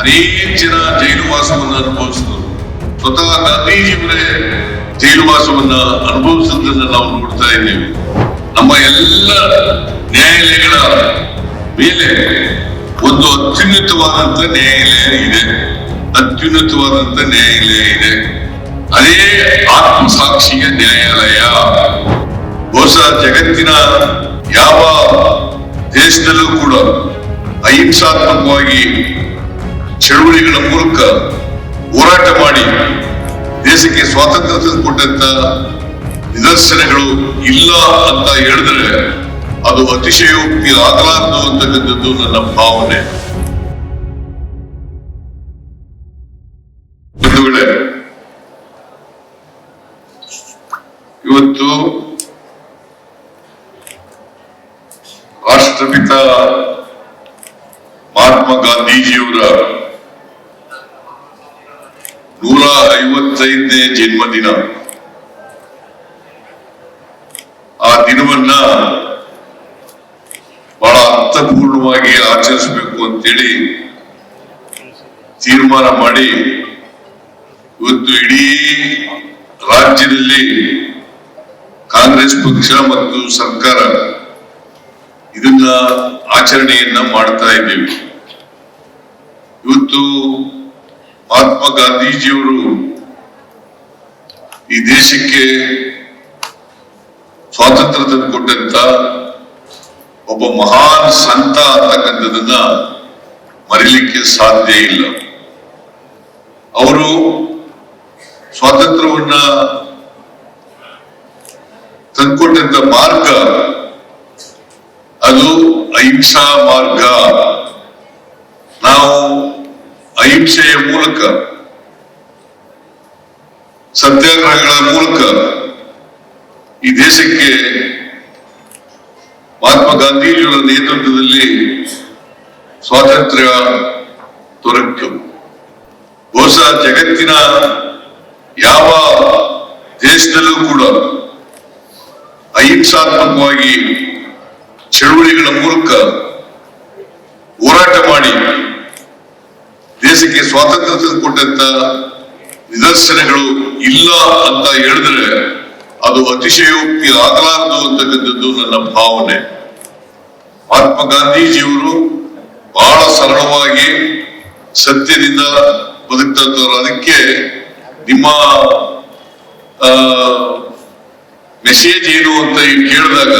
ಅನೇಕ ಜನ ಜೈಲು ಅನುಭವಿಸಿದರು ಸ್ವತಃ ಗಾಂಧೀಜಿಯವರೇ ಜೈಲುವಾಸವನ್ನ ಅನುಭವಿಸಿದ್ದನ್ನ ನಾವು ನೋಡ್ತಾ ಇದ್ದೇವೆ. ನಮ್ಮ ಎಲ್ಲ ನ್ಯಾಯಾಲಯಗಳ ಮೇಲೆ ಒಂದು ಅತ್ಯುನ್ನತವಾದಂತ ನ್ಯಾಯಾಲಯ ಇದೆ. ಅತ್ಯುನ್ನತವಾದಂತ ನ್ಯಾಯಾಲಯ ಇದೆ. ಅದೇ ಆತ್ಮಸಾಕ್ಷಿಯ ನ್ಯಾಯಾಲಯ. ಬಹುಶಃ ಜಗತ್ತಿನ ಯಾವ ದೇಶದಲ್ಲೂ ಕೂಡ ಅಹಿಂಸಾತ್ಮಕವಾಗಿ ಚಳುವಳಿಗಳ ಮೂಲಕ ಹೋರಾಟ ಮಾಡಿ ದೇಶಕ್ಕೆ ಸ್ವಾತಂತ್ರ್ಯ ತಂದುಕೊಟ್ಟಂತ ನಿದರ್ಶನಗಳು ಇಲ್ಲ ಅಂತ ಹೇಳಿದ್ರೆ ಅದು ಅತಿಶಯೋಕ್ತಿ ಆಗಲಾರದು ಅಂತಕ್ಕಂಥದ್ದು ನನ್ನ ಭಾವನೆ. ಇವತ್ತು ರಾಷ್ಟ್ರಪಿತ ಮಹಾತ್ಮ ಗಾಂಧೀಜಿಯವರ ನೂರ ಐವತ್ತೈದನೇ ಜನ್ಮದಿನ. ಆ ದಿನವನ್ನ ಬಹಳ ಅರ್ಥಪೂರ್ಣವಾಗಿ ಆಚರಿಸಬೇಕು ಅಂತೇಳಿ ತೀರ್ಮಾನ ಮಾಡಿ ಇವತ್ತು ಇಡೀ ರಾಜ್ಯದಲ್ಲಿ ಕಾಂಗ್ರೆಸ್ ಪಕ್ಷ ಮತ್ತು ಸರ್ಕಾರ ಇದನ್ನ ಆಚರಣೆಯನ್ನ ಮಾಡ್ತಾ ಇದ್ದೇವೆ. ಇವತ್ತು ಮಹಾತ್ಮ ಗಾಂಧೀಜಿಯವರು ಈ ದೇಶಕ್ಕೆ ಸ್ವಾತಂತ್ರ್ಯ ತಂದುಕೊಟ್ಟಂತ ಒಬ್ಬ ಮಹಾನ್ ಸಂತ ಅಂತಕ್ಕಂಥದನ್ನ ಮರಿಲಿಕ್ಕೆ ಸಾಧ್ಯ ಇಲ್ಲ. ಅವರು ಸ್ವಾತಂತ್ರ್ಯವನ್ನ ತಂದುಕೊಟ್ಟಂತ ಮಾರ್ಗ ಅದು ಅಹಿಂಸಾ ಮಾರ್ಗ. ಅಹಿಂಸೆಯ ಮೂಲಕ, ಸತ್ಯಾಗ್ರಹಗಳ ಮೂಲಕ ಈ ದೇಶಕ್ಕೆ ಮಹಾತ್ಮ ಗಾಂಧೀಜಿಯವರ ನೇತೃತ್ವದಲ್ಲಿ ಸ್ವಾತಂತ್ರ್ಯ ದೊರಕಿತು. ಬಹುಶಃ ಜಗತ್ತಿನ ಯಾವ ದೇಶದಲ್ಲೂ ಕೂಡ ಅಹಿಂಸಾತ್ಮಕವಾಗಿ ಚಳುವಳಿಗಳ ಮೂಲಕ ಹೋರಾಟ ಮಾಡಿ ದೇಶಕ್ಕೆ ಸ್ವಾತಂತ್ರ್ಯ ತಂದುಕೊಟ್ಟಂತ ನಿದರ್ಶನಗಳು ಇಲ್ಲ ಅಂತ ಹೇಳಿದ್ರೆ ಅದು ಅತಿಶಯೋಕ್ತಿ ಆಗಲಾರದು ಅಂತಕ್ಕಂಥದ್ದು ನನ್ನ ಭಾವನೆ. ಮಹಾತ್ಮ ಗಾಂಧೀಜಿಯವರು ಬಹಳ ಸರಳವಾಗಿ ಸತ್ಯದಿಂದ ಬದುಕ್ತಂತವ್ರು. ಅದಕ್ಕೆ ನಿಮ್ಮ ಮೆಸೇಜ್ ಏನು ಅಂತ ಕೇಳಿದಾಗ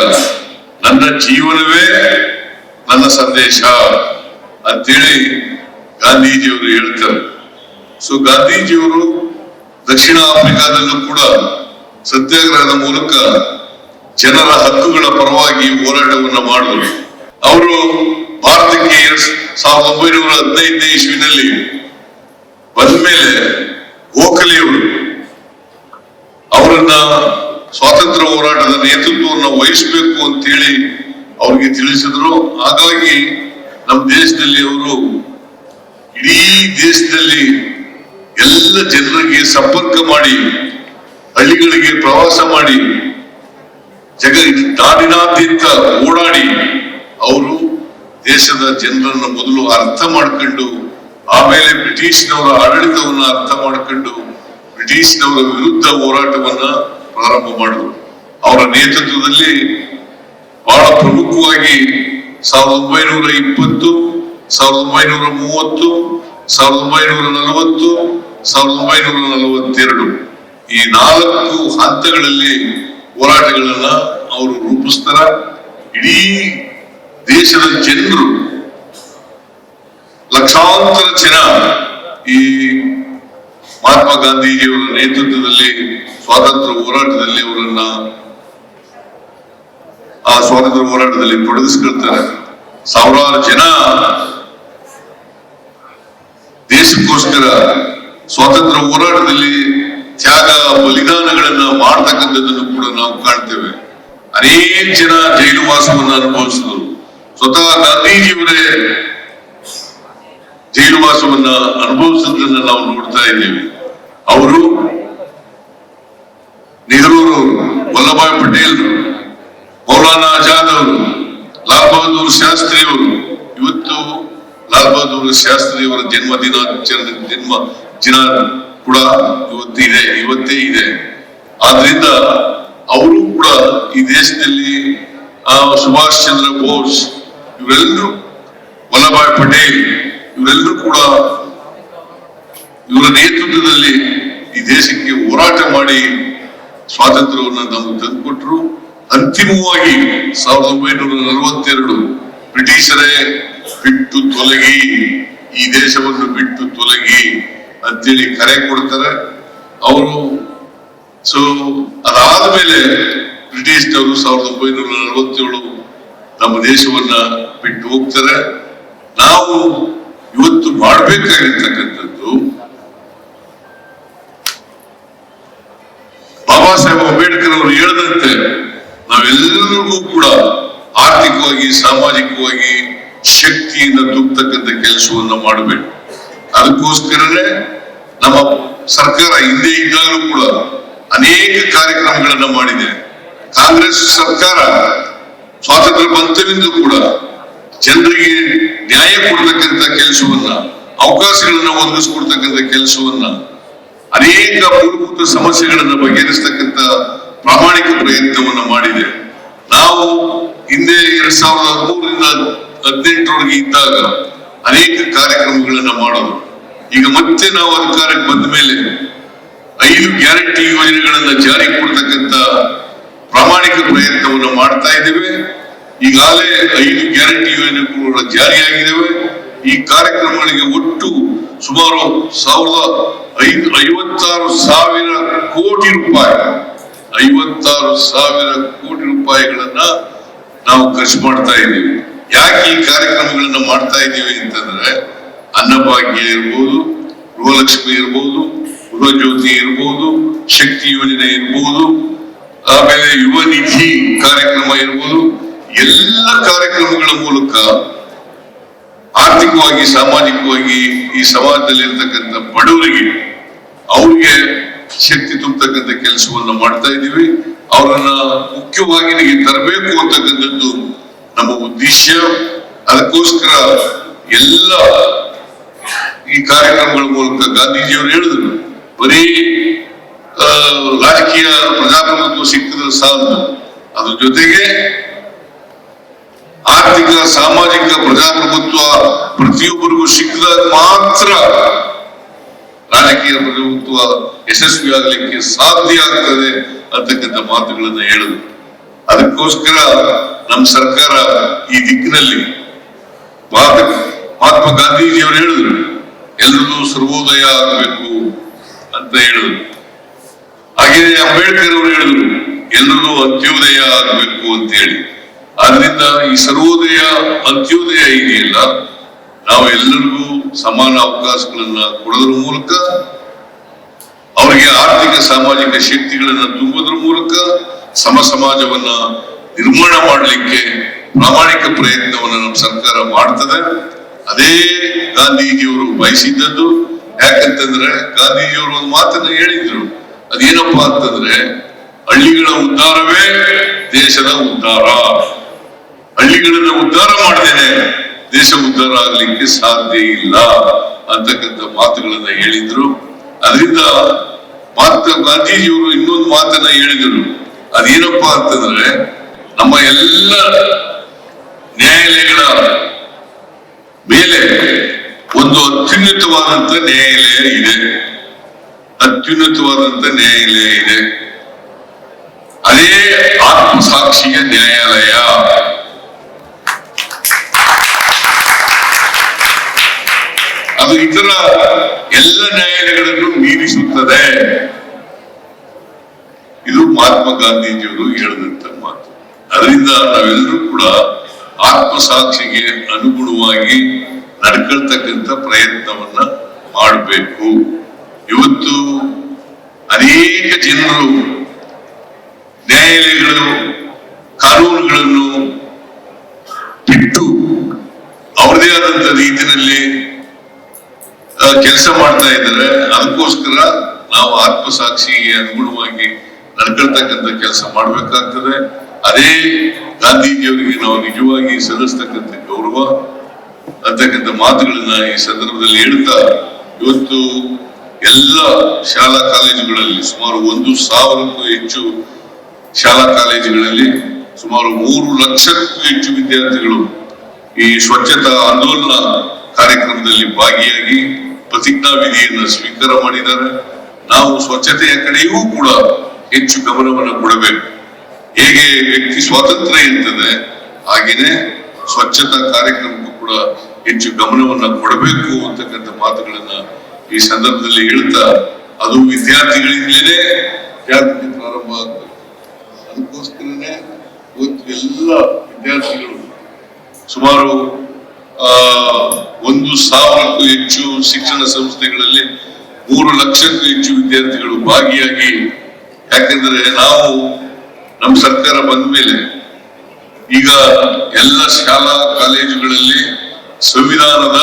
ನನ್ನ ಜೀವನವೇ ನನ್ನ ಸಂದೇಶ ಅಂತೇಳಿ ಗಾಂಧೀಜಿಯವರು ಹೇಳ್ತಾರೆ. ಸೊ ಗಾಂಧೀಜಿಯವರು ದಕ್ಷಿಣ ಆಫ್ರಿಕಾದಲ್ಲೂ ಕೂಡ ಸತ್ಯಾಗ್ರಹದ ಮೂಲಕ ಜನರ ಹಕ್ಕುಗಳ ಪರವಾಗಿ ಹೋರಾಟವನ್ನ ಮಾಡಿದರು ಅವರು ಭಾರತಕ್ಕೆ ಸಾವಿರದ ಒಂಬೈನೂರ ಹದಿನೈದನೇ ಇಸ್ವಿನಲ್ಲಿ ಬಂದ್ಮೇಲೆ ಗೋಖಲೆಯವರು ಅವರನ್ನ ಸ್ವಾತಂತ್ರ್ಯ ಹೋರಾಟದ ನೇತೃತ್ವವನ್ನು ವಹಿಸಬೇಕು ಅಂತೇಳಿ ಅವ್ರಿಗೆ ತಿಳಿಸಿದ್ರು. ಹಾಗಾಗಿ ನಮ್ಮ ದೇಶದಲ್ಲಿ ಅವರು ಇಡೀ ದೇಶದಲ್ಲಿ ಎಲ್ಲ ಜನರಿಗೆ ಸಂಪರ್ಕ ಮಾಡಿ, ಹಳ್ಳಿಗಳಿಗೆ ಪ್ರವಾಸ ಮಾಡಿ, ಜಗ ನಾಡಿನಾದ್ಯಂತ ಓಡಾಡಿ ಅವರು ದೇಶದ ಜನರನ್ನು ಮೊದಲು ಅರ್ಥ ಮಾಡ್ಕೊಂಡು, ಆಮೇಲೆ ಬ್ರಿಟಿಷ್ನವರ ಆಡಳಿತವನ್ನು ಅರ್ಥ ಮಾಡ್ಕೊಂಡು, ಬ್ರಿಟಿಷ್ನವರ ವಿರುದ್ಧ ಹೋರಾಟವನ್ನ ಪ್ರಾರಂಭ ಮಾಡಿದ್ರು. ಅವರ ನೇತೃತ್ವದಲ್ಲಿ ಬಹಳ ಪ್ರಮುಖವಾಗಿ ಸಾವಿರದ ಒಂಬೈನೂರ ಇಪ್ಪತ್ತು ಸಾವಿರದ ಒಂಬೈನೂರ ಮೂವತ್ತು, ಸಾವಿರದ ಒಂಬೈನೂರ ನಲವತ್ತು, ಸಾವಿರದ ಒಂಬೈನೂರ ನಲವತ್ತೆರಡು. ಈ ನಾಲ್ಕು ಹಂತಗಳಲ್ಲಿ ಹೋರಾಟಗಳನ್ನ ಅವರು ರೂಪಿಸ್ತಾರ. ಇಡೀ ದೇಶದ ಜನರು ಲಕ್ಷಾಂತರ ಜನ ಈ ಮಹಾತ್ಮ ಗಾಂಧೀಜಿಯವರ ನೇತೃತ್ವದಲ್ಲಿ, ಸ್ವಾತಂತ್ರ್ಯ ಹೋರಾಟದಲ್ಲಿ ಅವರನ್ನ ಆ ಸ್ವಾತಂತ್ರ್ಯ ಹೋರಾಟದಲ್ಲಿ ತೊಡಗಿಸ್ಕೊಳ್ತಾರೆ. ಸಾವಿರಾರು ಜನ ದೇಶಕ್ಕೋಸ್ಕರ ಸ್ವಾತಂತ್ರ್ಯ ಹೋರಾಟದಲ್ಲಿ ತ್ಯಾಗ, ಬಲಿದಾನಗಳನ್ನ ಮಾಡ್ತಕ್ಕಂಥದ್ದನ್ನು ಕೂಡ ನಾವು ಕಾಣ್ತೇವೆ. ಅನೇಕ ಜನ ಜೈಲು ವಾಸವನ್ನು ಅನುಭವಿಸಿದರು. ಸ್ವತಃ ಗಾಂಧೀಜಿಯವರೇ ಜೈಲು ವಾಸವನ್ನ ಅನುಭವಿಸಿದ್ದನ್ನ ನಾವು ನೋಡ್ತಾ ಇದ್ದೇವೆ. ಅವರು ನೆಹರೂರು, ವಲ್ಲಭಾಯ್ ಪಟೇಲ್, ಮೌಲಾನಾ ಆಜಾದ್ ಅವರು, ಲಾಲ್ ಬಹದ್ದೂರ್ ಶಾಸ್ತ್ರಿ ಅವರು, ಇವತ್ತು ಲಾಲ್ ಬಹದ್ದೂರ್ ಶಾಸ್ತ್ರಿಯವರ ಜನ್ಮ ದಿನಾಚರಣೆ, ಜನ್ಮ ದಿನ ಕೂಡ ಇವತ್ತಿದೆ ಇವತ್ತೇ ಇದೆ. ಆದ್ರಿಂದ ಅವರು ಕೂಡ ಈ ದೇಶದಲ್ಲಿ ಸುಭಾಷ್ ಚಂದ್ರ ಬೋಸ್ ಇವರೆಲ್ಲರೂ ವಲ್ಲಭಾಯ್ ಪಟೇಲ್ ಇವರೆಲ್ಲರೂ ಕೂಡ ಇವರ ನೇತೃತ್ವದಲ್ಲಿ ಈ ದೇಶಕ್ಕೆ ಹೋರಾಟ ಮಾಡಿ ಸ್ವಾತಂತ್ರ್ಯವನ್ನು ನಮಗೆ ತಂದುಕೊಟ್ರು. ಅಂತಿಮವಾಗಿ ಸಾವಿರದ ಒಂಬೈನೂರ ನಲವತ್ತೆರಡು ಬ್ರಿಟಿಷರೇ ಬಿಟ್ಟು ತೊಲಗಿ, ಈ ದೇಶವನ್ನು ಬಿಟ್ಟು ತೊಲಗಿ ಅಂತೇಳಿ ಕರೆ ಕೊಡ್ತಾರೆ. ಅವರು ಸೊ ಅದಾದ ಮೇಲೆ ಬ್ರಿಟಿಷ್ನವರು ಸಾವಿರದ ಒಂಬೈನೂರ ನಲವತ್ತೇಳು ನಮ್ಮ ದೇಶವನ್ನ ಬಿಟ್ಟು ಹೋಗ್ತಾರೆ. ನಾವು ಇವತ್ತು ಮಾಡಬೇಕಾಗಿರ್ತಕ್ಕಂಥದ್ದು ಬಾಬಾ ಸಾಹೇಬ್ ಅಂಬೇಡ್ಕರ್ ಅವರು ಹೇಳದಂತೆ ನಾವೆಲ್ಲರಿಗೂ ಕೂಡ ಆರ್ಥಿಕವಾಗಿ, ಸಾಮಾಜಿಕವಾಗಿ ಶಕ್ತಿಯಿಂದ ತುಂಬತಕ್ಕಂಥ ಕೆಲಸವನ್ನು ಮಾಡಬೇಕು. ಅದಕ್ಕೋಸ್ಕರನೇ ನಮ್ಮ ಸರ್ಕಾರ ಹಿಂದೆ ಇದ್ದಾಗಲೂ ಕೂಡ ಅನೇಕ ಕಾರ್ಯಕ್ರಮಗಳನ್ನ ಮಾಡಿದೆ. ಕಾಂಗ್ರೆಸ್ ಸರ್ಕಾರ ಸ್ವಾತಂತ್ರ್ಯ ಬಂತವಿಂದ ಕೂಡ ಜನರಿಗೆ ನ್ಯಾಯ ಕೊಡ್ತಕ್ಕಂಥ ಕೆಲಸವನ್ನ, ಅವಕಾಶಗಳನ್ನ ಒದಗಿಸ್ಕೊಡ್ತಕ್ಕಂಥ ಕೆಲಸವನ್ನ, ಅನೇಕ ಮೂಲಭೂತ ಸಮಸ್ಯೆಗಳನ್ನ ಬಗೆಹರಿಸತಕ್ಕಂತ ಪ್ರಾಮಾಣಿಕ ಪ್ರಯತ್ನವನ್ನ ಮಾಡಿದೆ. ನಾವು ಹಿಂದೆ ಎರಡ್ ಸಾವಿರದ ಹದಿಮೂರರಿಂದ ಹದಿನೆಂಟರವರೆಗೆ ಇದ್ದಾಗ ಅನೇಕ ಕಾರ್ಯಕ್ರಮಗಳನ್ನ ಮಾಡೋದು. ಈಗ ಮತ್ತೆ ನಾವು ಅಧಿಕಾರಕ್ಕೆ ಬಂದ ಮೇಲೆ ಐದು ಗ್ಯಾರಂಟಿ ಯೋಜನೆಗಳನ್ನ ಜಾರಿ ಕೊಡ್ತಕ್ಕಂತ ಪ್ರಾಮಾಣಿಕ ಪ್ರಯತ್ನವನ್ನು ಮಾಡ್ತಾ ಇದ್ದೇವೆ. ಈಗಾಗಲೇ ಐದು ಗ್ಯಾರಂಟಿ ಯೋಜನೆಗಳು ಜಾರಿಯಾಗಿದ್ದಾವೆ. ಈ ಕಾರ್ಯಕ್ರಮಗಳಿಗೆ ಒಟ್ಟು ಸುಮಾರು ಸಾವಿರದ ಐದು, ಐವತ್ತಾರು ಸಾವಿರ ಕೋಟಿ ರೂಪಾಯಿ, ಐವತ್ತಾರು ಸಾವಿರ ಕೋಟಿ ರೂಪಾಯಿಗಳನ್ನ ನಾವು ಖರ್ಚು ಮಾಡ್ತಾ ಇದ್ದೀವಿ. ಯಾಕೆ ಈ ಕಾರ್ಯಕ್ರಮಗಳನ್ನು ಮಾಡ್ತಾ ಇದ್ದೀವಿ ಅಂತಂದ್ರೆ ಅನ್ನಭಾಗ್ಯ ಇರ್ಬೋದು, ಗೃಹಲಕ್ಷ್ಮಿ ಇರ್ಬೋದು, ಗೃಹಜ್ಯೋತಿ ಇರ್ಬೋದು, ಶಕ್ತಿ ಯೋಜನೆ ಇರ್ಬೋದು, ಆಮೇಲೆ ಯುವ ನಿಧಿ ಕಾರ್ಯಕ್ರಮ ಇರ್ಬೋದು, ಎಲ್ಲ ಕಾರ್ಯಕ್ರಮಗಳ ಮೂಲಕ ಆರ್ಥಿಕವಾಗಿ, ಸಾಮಾಜಿಕವಾಗಿ ಈ ಸಮಾಜದಲ್ಲಿ ಇರ್ತಕ್ಕಂಥ ಬಡವರಿಗೆ ಅವ್ರಿಗೆ ಶಕ್ತಿ ತುಂಬತಕ್ಕಂಥ ಕೆಲಸವನ್ನು ಮಾಡ್ತಾ ಇದ್ದೀವಿ. ಅವರನ್ನ ಮುಖ್ಯವಾಹಿನಿಗೆ ತರಬೇಕು ಅಂತಕ್ಕಂಥದ್ದು ನಮ್ಮ ಉದ್ದೇಶ ಅದಕ್ಕೋಸ್ಕರ ಎಲ್ಲ ಈ ಕಾರ್ಯಕ್ರಮಗಳ ಮೂಲಕ ಗಾಂಧೀಜಿಯವರು ಹೇಳಿದ್ರು. ಬರೀ ರಾಜಕೀಯ ಪ್ರಜಾಪ್ರಭುತ್ವ ಸಿಕ್ಕಿದ್ರೆ ಸಾಲದು. ಅದ್ರ ಜೊತೆಗೆ ಆರ್ಥಿಕ, ಸಾಮಾಜಿಕ ಪ್ರಜಾಪ್ರಭುತ್ವ ಪ್ರತಿಯೊಬ್ಬರಿಗೂ ಸಿಕ್ಕಿದಾಗ ಮಾತ್ರ ರಾಜಕೀಯ ಪ್ರಜಾಪ್ರಭುತ್ವ ಯಶಸ್ವಿ ಆಗ್ಲಿಕ್ಕೆ ಸಾಧ್ಯ ಆಗ್ತದೆ ಅಂತಕ್ಕಂಥ ಮಾತುಗಳನ್ನ ಹೇಳಿದ್ರು. ಅದಕ್ಕೋಸ್ಕರ ನಮ್ಮ ಸರ್ಕಾರ ಈ ದಿಕ್ಕಿನಲ್ಲಿ ಮಹಾತ್ಮ ಗಾಂಧೀಜಿ ಗಾಂಧೀಜಿಯವರು ಹೇಳಿದ್ರು ಎಲ್ರಿಗೂ ಸರ್ವೋದಯ ಆಗಬೇಕು ಅಂತ ಹೇಳಿದ್ರು. ಹಾಗೆ ಅಂಬೇಡ್ಕರ್ ಅವರು ಹೇಳಿದ್ರು ಎಲ್ರಿಗೂ ಅಂತ್ಯೋದಯ ಆಗಬೇಕು ಅಂತ ಹೇಳಿ. ಆದ್ರಿಂದ ಈ ಸರ್ವೋದಯ, ಅಂತ್ಯೋದಯ ಇದೆಯಲ್ಲ, ನಾವು ಎಲ್ಲರಿಗೂ ಸಮಾನ ಅವಕಾಶಗಳನ್ನ ಕೊಡೋದ್ರ ಮೂಲಕ, ಅವರಿಗೆ ಆರ್ಥಿಕ, ಸಾಮಾಜಿಕ ಶಕ್ತಿಗಳನ್ನ ತುಂಬೋದ್ರ ಮೂಲಕ ಸಮ ಸಮಾಜವನ್ನ ನಿರ್ಮಾಣ ಮಾಡಲಿಕ್ಕೆ ಪ್ರಾಮಾಣಿಕ ಪ್ರಯತ್ನವನ್ನು ನಮ್ಮ ಸರ್ಕಾರ ಮಾಡ್ತದೆ. ಅದೇ ಗಾಂಧೀಜಿಯವರು ಬಯಸಿದ್ದದ್ದು. ಯಾಕಂತಂದ್ರೆ ಗಾಂಧೀಜಿಯವರು ಒಂದು ಮಾತನ್ನ ಹೇಳಿದ್ರು. ಅದೇನಪ್ಪಾ ಅಂತಂದ್ರೆ, ಹಳ್ಳಿಗಳ ಉದ್ಧಾರವೇ ದೇಶದ ಉದ್ಧಾರ. ಹಳ್ಳಿಗಳನ್ನ ಉದ್ಧಾರ ಮಾಡದೇನೆ ದೇಶ ಉದ್ಧಾರ ಆಗ್ಲಿಕ್ಕೆ ಸಾಧ್ಯ ಇಲ್ಲ ಅಂತಕ್ಕಂಥ ಮಾತುಗಳನ್ನ ಹೇಳಿದ್ರು. ಅದರಿಂದ ಮಹಾತ್ಮ ಗಾಂಧೀಜಿಯವರು ಇನ್ನೊಂದು ಮಾತನ್ನ ಹೇಳಿದರು. ಅದೇನಪ್ಪಾ ಅಂತಂದ್ರೆ ನಮ್ಮ ಎಲ್ಲ ನ್ಯಾಯಾಲಯಗಳ ಮೇಲೆ ಒಂದು ಅತ್ಯುನ್ನತವಾದಂತ ನ್ಯಾಯಾಲಯ ಇದೆ. ಅತ್ಯುನ್ನತವಾದಂತ ನ್ಯಾಯಾಲಯ ಇದೆ. ಅದೇ ಆತ್ಮಸಾಕ್ಷಿಯ ನ್ಯಾಯಾಲಯ. ಅದು ಇತರ ಎಲ್ಲ ನ್ಯಾಯಾಲಯಗಳನ್ನು ಮೀರಿಸುತ್ತದೆ. ಇದು ಮಹಾತ್ಮ ಗಾಂಧೀಜಿಯವರು ಹೇಳಿದಂತ ಮಾತು. ಅದರಿಂದ ನಾವೆಲ್ಲರೂ ಕೂಡ ಆತ್ಮಸಾಕ್ಷಿಗೆ ಅನುಗುಣವಾಗಿ ನಡ್ಕೊಳ್ತಕ್ಕಂಥ ಪ್ರಯತ್ನವನ್ನ ಮಾಡಬೇಕು. ಇವತ್ತು ಅನೇಕ ಜನರು ನ್ಯಾಯಾಲಯಗಳು, ಕಾನೂನುಗಳನ್ನು ಬಿಟ್ಟು ಅವ್ರದೇ ಆದಂತ ರೀತಿಯಲ್ಲಿ ಕೆಲಸ ಮಾಡ್ತಾ ಇದ್ದಾರೆ. ಅದಕ್ಕೋಸ್ಕರ ನಾವು ಆತ್ಮಸಾಕ್ಷಿಗೆ ಅನುಗುಣವಾಗಿ ನಡ್ಕೊಳ್ತಕ್ಕಂಥ ಕೆಲಸ ಮಾಡ್ಬೇಕಾಗ್ತದೆ. ಅದೇ ಗಾಂಧೀಜಿಯವರಿಗೆ ನಾವು ನಿಜವಾಗಿ ಸಲ್ಲಿಸ್ತಕ್ಕಂಥ ಗೌರವ, ಅಂತಕ್ಕಂಥ ಮಾತುಗಳನ್ನ ಈ ಸಂದರ್ಭದಲ್ಲಿ ಹೇಳ್ತಾ ಇವತ್ತು ಎಲ್ಲ ಶಾಲಾ ಕಾಲೇಜುಗಳಲ್ಲಿ ಸುಮಾರು ಒಂದು ಸಾವಿರಕ್ಕೂ ಹೆಚ್ಚು ಶಾಲಾ ಕಾಲೇಜುಗಳಲ್ಲಿ ಸುಮಾರು ಮೂರು ಲಕ್ಷಕ್ಕೂ ಹೆಚ್ಚು ವಿದ್ಯಾರ್ಥಿಗಳು ಈ ಸ್ವಚ್ಛತಾ ಆಂದೋಲನ ಕಾರ್ಯಕ್ರಮದಲ್ಲಿ ಭಾಗಿಯಾಗಿ ಪ್ರತಿಜ್ಞಾ ವಿಧಿಯನ್ನು ಸ್ವೀಕಾರ ಮಾಡಿದ್ದಾರೆ. ನಾವು ಸ್ವಚ್ಛತೆಯ ಕಡೆಯೂ ಕೂಡ ಹೆಚ್ಚು ಗಮನವನ್ನು ಕೊಡಬೇಕು. ಹೇಗೆ ವ್ಯಕ್ತಿ ಸ್ವಾತಂತ್ರ್ಯ ಇರ್ತದೆ, ಹಾಗೇನೆ ಸ್ವಚ್ಛತಾ ಕಾರ್ಯಕ್ರಮಕ್ಕೂ ಕೂಡ ಹೆಚ್ಚು ಗಮನವನ್ನ ಕೊಡಬೇಕು ಅಂತಕ್ಕಂಥ ಮಾತುಗಳನ್ನ ಈ ಸಂದರ್ಭದಲ್ಲಿ ಹೇಳ್ತಾ, ಅದು ವಿದ್ಯಾರ್ಥಿಗಳಿಂದಲೇ ವಿದ್ಯಾರ್ಥಿ ಪ್ರಾರಂಭ ಆಗ್ತದೆ ಅದಕ್ಕೋಸ್ಕರನೇ ಇವತ್ತು ಎಲ್ಲ ವಿದ್ಯಾರ್ಥಿಗಳು ಸುಮಾರು, ಆ, ಒಂದು ಸಾವಿರಕ್ಕೂ ಹೆಚ್ಚು ಶಿಕ್ಷಣ ಸಂಸ್ಥೆಗಳಲ್ಲಿ ಮೂರು ಲಕ್ಷಕ್ಕೂ ಹೆಚ್ಚು ವಿದ್ಯಾರ್ಥಿಗಳು ಭಾಗಿಯಾಗಿ, ಯಾಕೆಂದ್ರೆ ನಾವು ನಮ್ಮ ಸರ್ಕಾರ ಬಂದ ಮೇಲೆ ಈಗ ಎಲ್ಲ ಶಾಲಾ ಕಾಲೇಜುಗಳಲ್ಲಿ ಸಂವಿಧಾನದ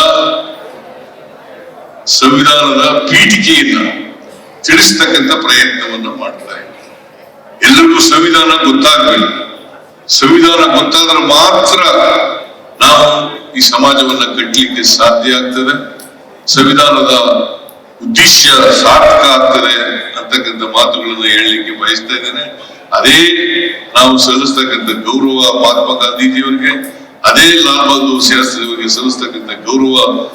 ಸಂವಿಧಾನದ ಪೀಠಿಕೆಯನ್ನ ತಿಳಿಸ್ತಕ್ಕಂಥ ಪ್ರಯತ್ನವನ್ನ ಮಾಡ್ತಾ ಇದ್ದಾರೆ ಎಲ್ಲರಿಗೂ ಸಂವಿಧಾನ ಗೊತ್ತಾಗ್ಬೇಕು. ಸಂವಿಧಾನ ಗೊತ್ತಾದ್ರೆ ಮಾತ್ರ ನಾವು ಈ ಸಮಾಜವನ್ನ ಕಟ್ಟಲಿಕ್ಕೆ ಸಾಧ್ಯ ಆಗ್ತದೆ. ಸಂವಿಧಾನದ ಉದ್ದೇಶ ಸಾರ್ಥಕ ಆಗ್ತದೆ ಅಂತಕ್ಕಂಥ ಮಾತುಗಳನ್ನು ಹೇಳಲಿಕ್ಕೆ ಬಯಸ್ತಾ ಇದ್ದೇನೆ. ಅದೇ ನಾವು ಸಲ್ಲಿಸ್ತಕ್ಕಂಥ ಗೌರವ ಮಹಾತ್ಮ ಗಾಂಧೀಜಿಯವರಿಗೆ ಅದೇ ಲಾಲ್ ಬಹದ್ದೂರ್ ಶಾಸ್ತ್ರಿ ಸಲ್ಲಿಸ್ತಕ್ಕಂಥ ಗೌರವ